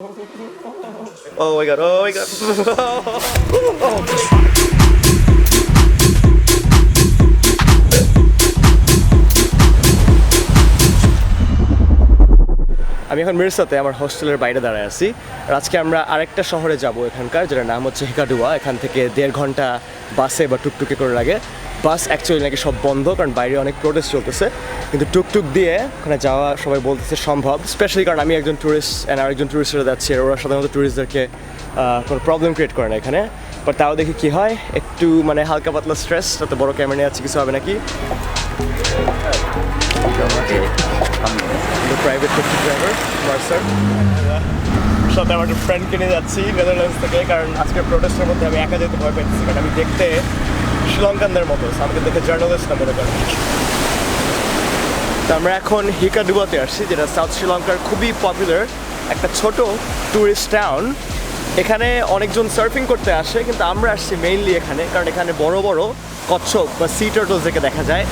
Oh my god, oh my god. আমি এখন মির্সাতে আমার হোস্টেলের বাইরে দাঁড়ায় আছি। আর আজকে আমরা আরেকটা শহরে যাব এখানকার যেটার নাম হচ্ছে হিকাডুয়া এখান থেকে দেড় ঘণ্টা বাসে বা টুকটুকে করে লাগে। বাস অ্যাকচুয়ালি নাকি সব বন্ধ, কারণ বাইরে অনেক প্রোটেস্ট চলতেছে। কিন্তু টুকটুক দিয়ে ওখানে যাওয়া সবাই বলতেছে সম্ভব স্পেশালি কারণ আমি একজন ট্যুরিস্ট অ্যান্ড আরেকজন ট্যুরিস্টরা যাচ্ছি, আর ওরা সাধারণত ট্যুরিস্টদেরকে কোনো প্রবলেম ক্রিয়েট করে না এখানে। বাট তাও দেখি কী হয়, একটু মানে হালকা পাতলা স্ট্রেস তাতে বড় ক্যামেরা নিয়ে যাচ্ছে কিছু হবে নাকি? সাথে আমার একটা ফ্রেন্ডকে নিয়ে যাচ্ছি নেদারল্যান্ডস থেকে, কারণ আজকের প্রোটেস্টের মধ্যে আমি একা যেতে ভয় কারণ আমি দেখতে শ্রীলঙ্কানদের মতো আমাকে দেখে জার্নালিস্ট না মনে করেন। তো আমরা এখন হিকাডুবাতে আসছি, যেটা সাউথ শ্রীলঙ্কার খুবই পপুলার একটা ছোট ট্যুরিস্ট টাউন এখানে অনেকজন সার্ফিং করতে আসে, কিন্তু আমরা আসছি মেইনলি এখানে, কারণ এখানে বড় বড় কচ্ছপ বা সি টার্টলসকে দেখা যায়।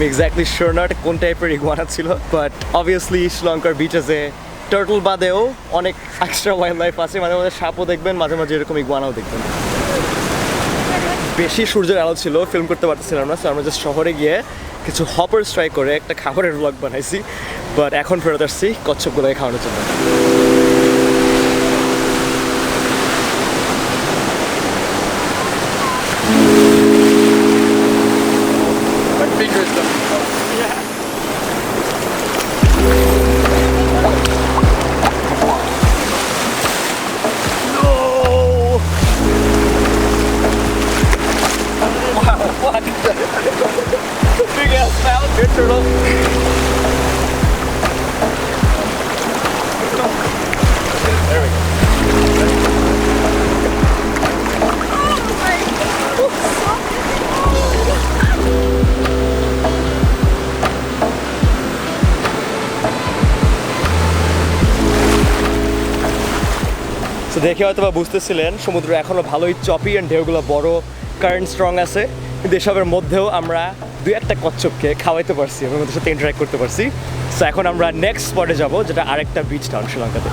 আমি এক্স্যাক্টলি শিওর নট কোন টাইপের ইগুয়ানা ছিল বাট অবভিয়াসলি শ্রীলঙ্কার বিচেসে টার্টল বাদেও অনেক এক্সট্রা ওয়াইল্ড লাইফ আছে। মাঝে মাঝে সাপও দেখবেন, মাঝে মাঝে এরকম ইগুয়ানাও দেখবেন। বেশি সূর্যের আলো ছিল ফিল্ম করতে পারতেছিলাম না আমরা জাস্ট শহরে গিয়ে কিছু হপার ট্রাই করে একটা খাবারের ব্লগ বানাইছি বাট এখন ফেরত আসছি, কচ্ছপগুলোকে খাওয়ানোর জন্য। দেখে হয়তো বা বুঝতেছিলেন, সমুদ্র এখনও ভালোই চপি অ্যান্ড ঢেউগুলো বড় কারেন্ট স্ট্রং আছে। কিন্তু এসবের মধ্যেও আমরা দুই একটা কচ্ছপকে খাওয়াইতে পারছি, এবং ওদের সাথে ইন্টারাক্ট করতে পারছি সো এখন আমরা নেক্সট স্পটে যাব, যেটা আরেকটা বিচ টাউন শ্রীলঙ্কাতে.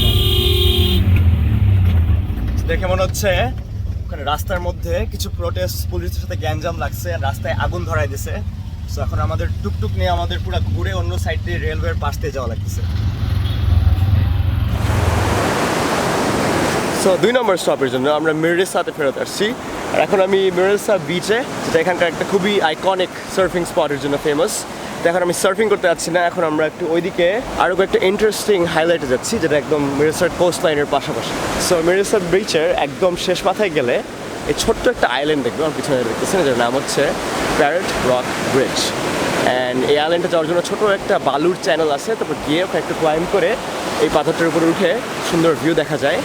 Oh. দেখে মনে হচ্ছে ওখানে রাস্তার মধ্যে কিছু প্রোটেস্ট পুলিশের সাথে গ্যাঞ্জাম লাগছে রাস্তায় আগুন ধরাই দিছে সো এখন আমাদের টুকটুক নিয়ে আমাদের পুরো ঘুরে অন্য সাইড দিয়ে রেলওয়ের পাশ দিয়ে যাওয়া লাগতেছে সো দুই নম্বর স্টপের জন্য আমরা মিরেসাতে ফেরত আসছি। আর এখন আমি মিরেসা বিচে যেটা এখানকার একটা খুবই আইকনিক সার্ফিং স্পটের জন্য ফেমাস এখন আমি সার্ফিং করতে যাচ্ছি না, এখন আমরা একটু ওইদিকে আরও একটা ইন্টারেস্টিং হাইলাইটে যাচ্ছি, যেটা একদম মিরেসার কোস্ট লাইনের পাশাপাশি। সো মিরেসা বিচের একদম শেষ মাথায় গেলে এই ছোট্ট একটা আইল্যান্ড দেখবে আমার পিছনে দেখতেছেন যার নাম হচ্ছে প্যারেট রক ব্রিজ অ্যান্ড এই আইল্যান্ডে যাওয়ার জন্য ছোটো একটা বালুর চ্যানেল আছে, তারপর গিয়ে ওখানে একটু ক্লাইম করে এই পাথরটার উপরে উঠে সুন্দর ভিউ দেখা যায়।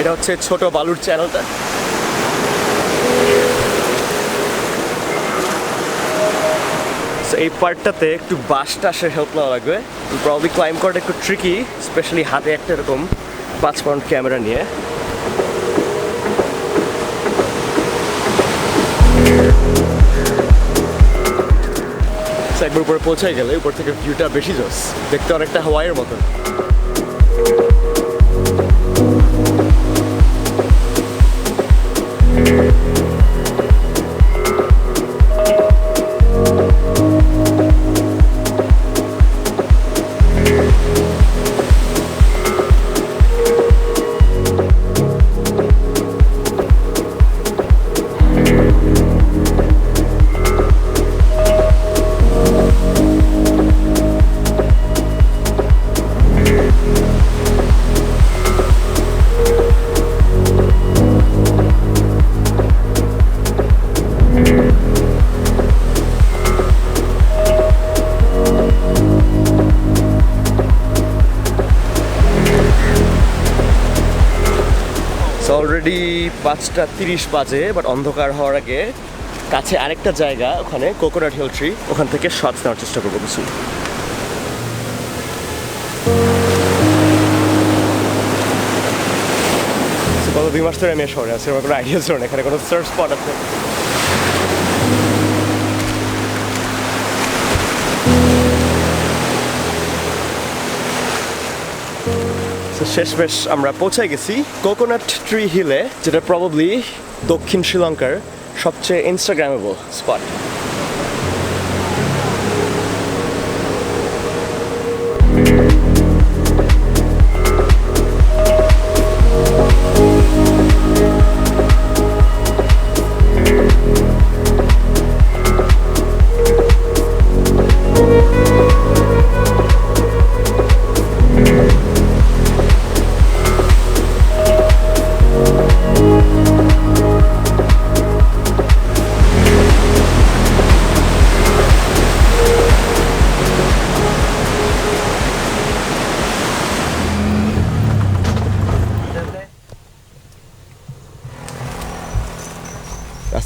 এটা হচ্ছে ছোট বালুর চ্যানেলটা। এই পার্টটাতে একটু বাস টাসের হেল্প নেওয়া লাগবে। প্রবলি ক্লাইম করাটা একটু ট্রিকি স্পেশালি হাতে একটা এরকম পাঁচ পাউন্ড ক্যামেরা নিয়ে। একবার উপরে পৌঁছায় গেলে উপর থেকে ভিউটা বেশি জোস দেখতে অনেকটা হাওয়াইয়ের মতন। পাঁচটা তিরিশ বাজে বাট অন্ধকার হওয়ার আগে কাছে আরেকটা জায়গা, ওখানে কোকোনাট হিল ট্রি ওখান থেকে শর্টস নেওয়ার চেষ্টা করব কিছু গত দুই মাস ধরে আমি শহরে আছি, আমার কোনো আইডিয়া ছিল না, এখানে কোনো সার্চ স্পট আছে। শেষমেশ আমরা পৌঁছে গেছি। কোকোনাট ট্রি হিলে যেটা প্রবাবলি দক্ষিণ শ্রীলঙ্কার সবচেয়ে ইনস্টাগ্রামেবল স্পট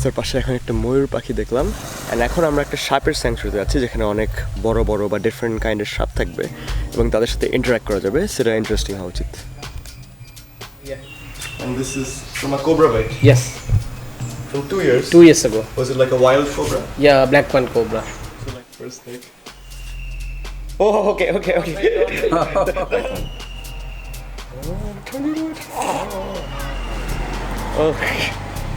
রাস্তার পাশে এখন একটা ময়ূর পাখি দেখলাম অ্যান্ড এখন আমরা একটা সাপের স্যাংচুরিতে যাচ্ছি যেখানে অনেক বড় বড় বা ডিফারেন্ট কাইন্ডের সাপ থাকবে এবং তাদের সাথে ইন্টারাক্ট করা যাবে সেটা ইন্টারেস্টিং হওয়া উচিত And this is from a cobra bite Yes, from two years. two years ago. Was it like a wild cobra? Yeah, black one cobra. So like first snake. Oh, okay, okay, okay. oh, turn it on. Oh. Okay.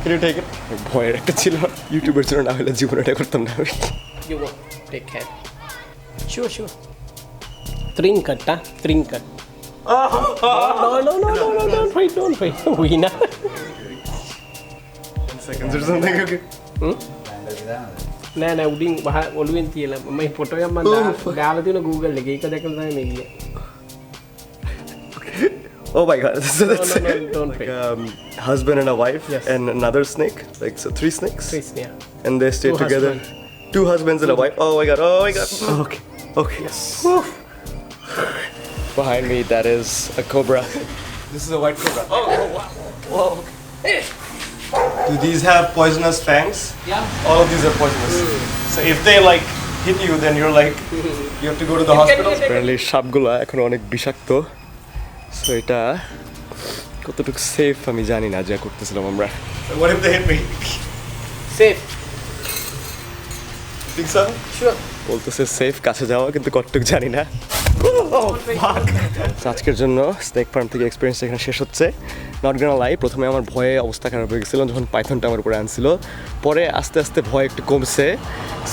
can you take it? ভয়ের একটা ছিল ইউটিউবের জন্য না হলে জীবনে এটা করতাম না আমি You go. Take care. Sure, sure. Trinket, huh? Trinket. no, no, no, no, no, don't fight, don't fight. Wina. seconds or something, okay. නෑ නෑ උඩින් බහ ඔලුවෙන් තියලා ම පොටොයම් මන් ගාල තියන Google එක එක දැකල තමයි මේ ගියේ. Oh my god. So that's no, no, don't like pay. um, husband and a wife Yes. and another snake. Like so three snakes. Chris, yeah. And they stay Two together. husbands. Two husbands and a wife. Oh my god. Oh my god. Okay. Okay. Yes. Behind me, that is a cobra. This is a white cobra. Oh, oh wow. Whoa. Okay. Do these have poisonous fangs? Yeah. All of these are poisonous. So if they like hit you, then you're like you have to go to the hospital. Apparently সাপগুলো এখন অনেক বিষাক্ত so এটা কতটুকু safe আমি জানি না যা করতেছিলাম আমরা What if they hit me? Safe. Think so? Sure. বলতেছে সেফ কাছে যাওয়া কিন্তু কতটুকু জানি না So, আজকের জন্য স্নেক ফার্ম থেকে এক্সপিরিয়েন্স এখানে শেষ হচ্ছে নট গানা লাই প্রথমে আমার ভয়ে অবস্থা খারাপ হয়ে গেছিল যখন পাইথনটা আমার উপরে আনছিল পরে আস্তে আস্তে ভয় একটু কমছে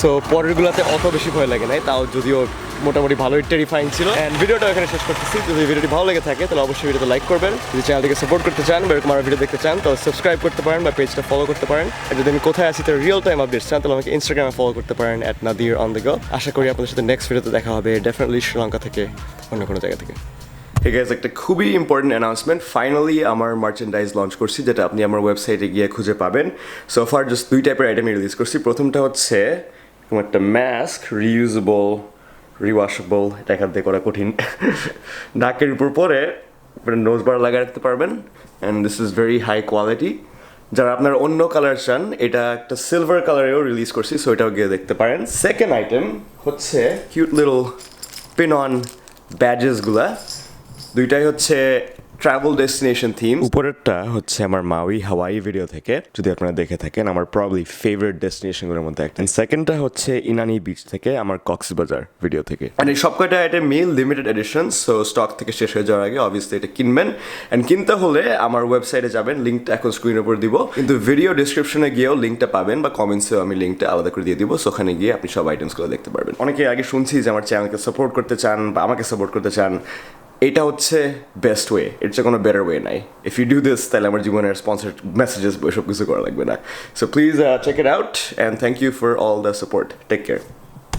সো পরেরগুলোতে অত বেশি ভয় লাগে নাই তাও যদিও মোটামুটি ভালোই টেরিফাইং ছিল। অ্যান্ড ভিডিওটা এখানে শেষ করতেছি। যদি ভিডিওটি ভালো লেগে থাকে, তাহলে অবশ্যই ভিডিওতে লাইক করবেন। যদি চ্যানেলটিকে সাপোর্ট করতে চান বা এরকম আমার ভিডিও দেখতে চান, তাহলে সাবস্ক্রাইব করতে পারেন বা পেজটা ফলো করতে পারেন। আর যদি আমি কোথায় আছি তার রিয়েল টাইম আপডেটস চান, তাহলে আমাকে ইনস্টাগ্রামে ফলো করতে পারেন at Nadir on the go আশা করি আপনাদের সাথে নেক্সট ভিডিওতে দেখা হবে ডেফিনেটলি শ্রীলঙ্কা থেকে অন্য কোনো জায়গা থেকে। ঠিক আছে একটা খুবই ইম্পর্টেন্ট অ্যানাউন্সমেন্ট ফাইনালি আমার মার্চেন্ডাইজ লঞ্চ করছি, যেটা আপনি আমার ওয়েবসাইটে গিয়ে খুঁজে পাবেন। সোফার জাস্ট দুই টাইপের আইটেম রিলিজ করছি। প্রথমটা হচ্ছে একটা মাস্ক রিউজেবল রিওয়াশেবল এটা এখান থেকে করা কঠিন। নাকের উপর পরে নোজ বার লাগিয়ে রাখতে পারবেন। And this is very high quality যারা আপনার অন্য কালার চান, এটা একটা সিলভার কালারেও রিলিজ করছি সো এটাও গিয়ে দেখতে পারেন। সেকেন্ড আইটেম হচ্ছে কিউট লিটল পিন অন ব্যাজেসগুলা দুইটাই হচ্ছে ট্রাভেল ডেস্টিনেশন থিম উপরেরটা হচ্ছে আমার মাউই হাওয়াই ভিডিও থেকে যদি আপনারা দেখে থাকেন আমার প্রবলি ফেভারিট ডেস্টিনেশনগুলোর মধ্যে একটা। সেকেন্ডটা হচ্ছে ইনানি বিচ থেকে আমার কক্সবাজার ভিডিও থেকে। আর এই সব কয়টা এটা মিল লিমিটেড এডিশন সো স্টক থেকে শেষ হয়ে যাওয়ার আগে অবভিয়াসলি এটা কিনবেন। অ্যান্ড কিনতে হলে আমার ওয়েবসাইটে যাবেন লিঙ্কটা এখন স্ক্রিনের উপর দিব। কিন্তু ভিডিও ডিসক্রিপশনে গিয়েও লিঙ্কটা পাবেন বা কমেন্টসেও আমি লিঙ্কটা আলাদা করে দিয়ে দিব। সো ওখানে গিয়ে আপনি সব আইটেমসগুলো দেখতে পারবেন। অনেকে আগে শুনছি যে আমার চ্যানেলকে সাপোর্ট করতে চান বা আমাকে সাপোর্ট করতে চান। এটা হচ্ছে বেস্ট ওয়ে এর চেয়ে কোনো বেটার ওয়ে নাই। ইফ ইউ ডু দিস তাহলে আমার জীবনের স্পন্সার মেসেজেস সব কিছু করা লাগবে না। So please check it out and thank you for all the support take care